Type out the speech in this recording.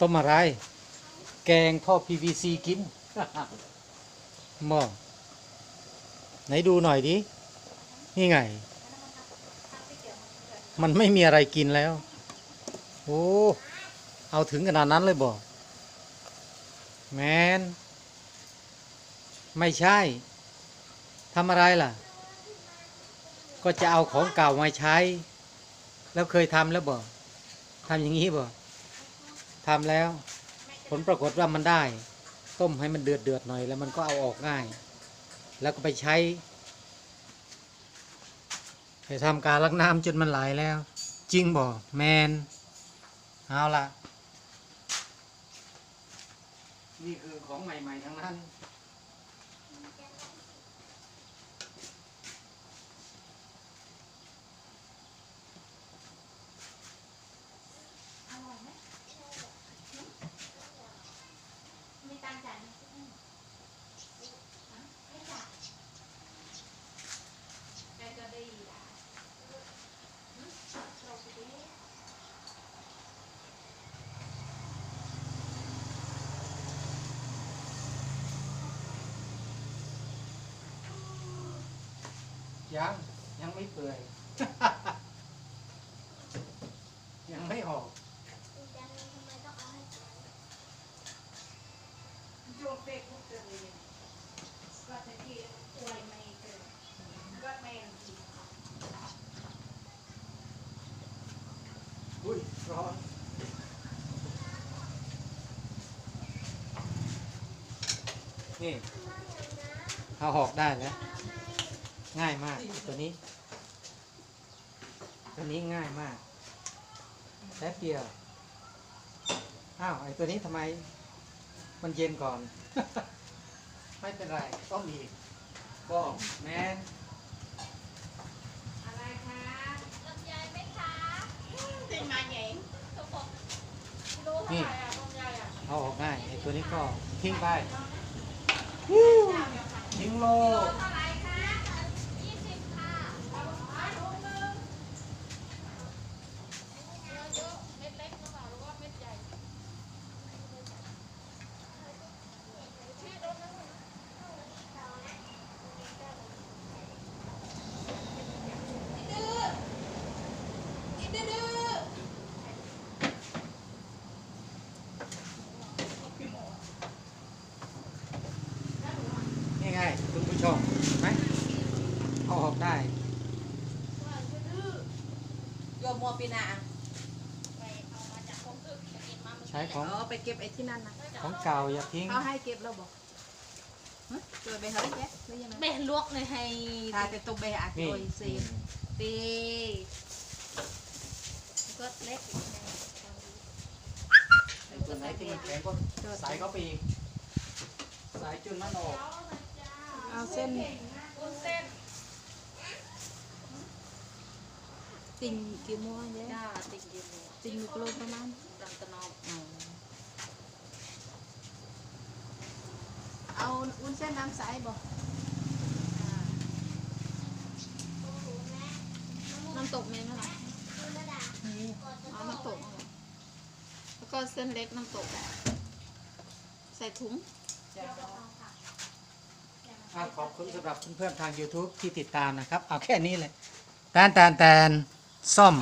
ต้มอะไร แกงท่อ PVC กินหม้อไหนดูหน่อยดิ นี่ไง มันไม่มีอะไรกินแล้ว โอ้ เอาถึงขนาดนั้นเลยบอกแมน ไม่ใช่ทำอะไรล่ะ ก็จะเอาของเก่ามาใช้ แล้วเคยทำแล้วบอกทำอย่างนี้บอก ทำแล้ว ผลปรากฏว่ามันได้ ต้มให้มันเดือดเดือดหน่อย แล้วมันก็เอาออกง่าย แล้วก็ไปใช้ไปทำการลักน้ำจนมันไหลแล้ว จริงบ่แมนเอาละนี่คือของใหม่ ๆ ทั้งนั้น มีตังค์จ่ายไหมไม่จ่ายแกก็ดีอะหืมเราไปดิ ยังยังไม่เปื่อย ยังไม่ออกโยนเฟกมุกเจอเลยก็จะที่อวยไม่เจอก็ไม่จริงอุ้ยร้อนนี่เอาออกได้แล้ว ง่ายมากตัวนี้ ตัวนี้ง่ายมากแป๊บเดียว อ้าวไอ้ตัวนี้ทำไม มันเย็นก่อน ไม่เป็นไรต้องมีกบอกแมนอะไรคะลำไยไหมคะเป็นมาใหญ่ทุกคนรู้เท่าไหร่อะลำไยอะเอาออกง่ายไอ้ตัวนี้ก็ทิ้งไป ทิ้งโล เท่าไหร่คะยี่สิบค่ะเอาเอาถุงหนึ่งเยอะๆเม็ดเล็กหรือเปล่าหรือว่าเม็ดใหญ่ที่โดนนั้น นี่ไงคุณผู้ชมเห็นไหมเอาออกได้โยมมัวปีนาไปเอามาจากคงอึกจะกินมาเมื่อใช้กี้ของเออไปเก็บไอ้ที่นั่นนะของเก่าอย่าทิ้ง เขาให้เก็บแล้วบอกฮะตัวไปเฮ้ยแกหรือยังไงเบะลวกเลยให้ทาแต่ตัวไปอาจนี่ โดยเซมตีก็เล็กอีกนะไอ้ตัวไหนที่มันแข็งก็ใส่เข้าไปอีกใส่จนมันออก เอาเส้นวุ้นเส้นติ่งกี่โมงเนี่ยจ้าติ่งเย็นเลยติ่งกิโลประมาณดังตะนอมอ๋อเอาอุ้นเส้นน้ำใสบอกน้ำตกมีไหมล่ะเอาน้ำตกเอาแล้วก็เส้นเล็กน้ำตกใส่ถุง ขอบคุณสำหรับเพื่อนๆทาง YouTube ที่ติดตามนะครับ เอาแค่นี้เลยแตนแตนแตนซ่อม